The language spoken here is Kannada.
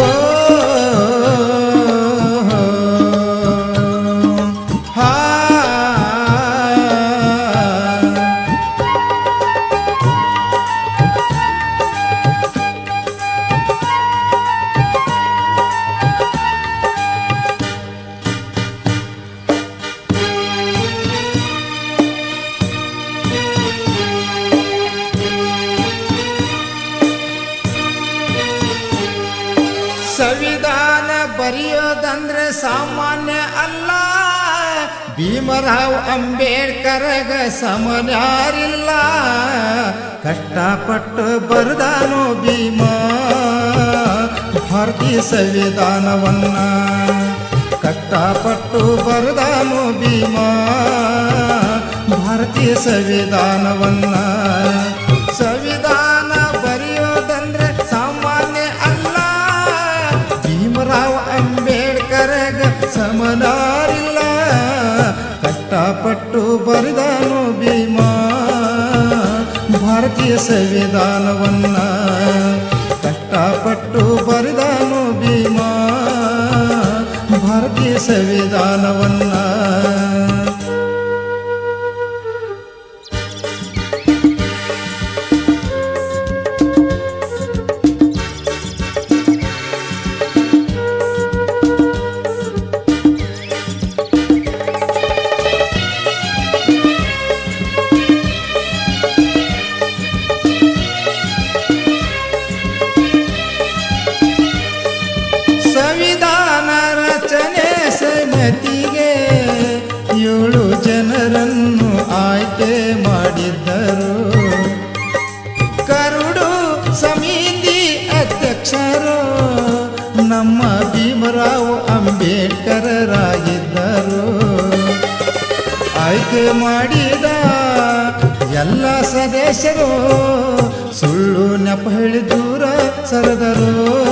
Oh. ಸಂವಿಧಾನ ಬರೆಯೋದಂದ್ರೆ ಸಾಮಾನ್ಯ ಅಲ್ಲ. ಭೀಮರಾವ್ ಅಂಬೇಡ್ಕರ್ಗ ಸಮನ್ಯಾರಿಲ್ಲ ಕಷ್ಟಪಟ್ಟು ಬರ್ದಾನು ಭೀಮ. ಭಾರತೀಯ ಸಂವಿಧಾನವನ್ನ ಕಷ್ಟಪಟ್ಟು ಬರೆದಾನು ಭೀಮ. ಭಾರತೀಯ ಸಂವಿಧಾನವನ್ನ ಸಮನಾರಿಲ್ಲ ಕಷ್ಟಪಟ್ಟು ಬರೆದನು ಭೀಮ. ಭಾರತೀಯ ಸಂವಿಧಾನವನ್ನ ಕಷ್ಟಪಟ್ಟು ಬರೆದನು ಭೀಮ. ಭಾರತೀಯ ಸಂವಿಧಾನವನ್ನ ಸಮಿತಿಗೆ ಏಳು ಜನರನ್ನು ಆಯ್ಕೆ ಮಾಡಿದ್ದರು. ಕರುಡು ಸಮಿತಿ ಅಧ್ಯಕ್ಷರು ನಮ್ಮ ಭೀಮರಾವ್ ಅಂಬೇಡ್ಕರರಾಗಿದ್ದರು. ಆಯ್ಕೆ ಮಾಡಿದ ಎಲ್ಲ ಸದಸ್ಯರು ಸುಳ್ಳು ನೆಪ ಹೇಳಿ ದೂರ ಸರದರು.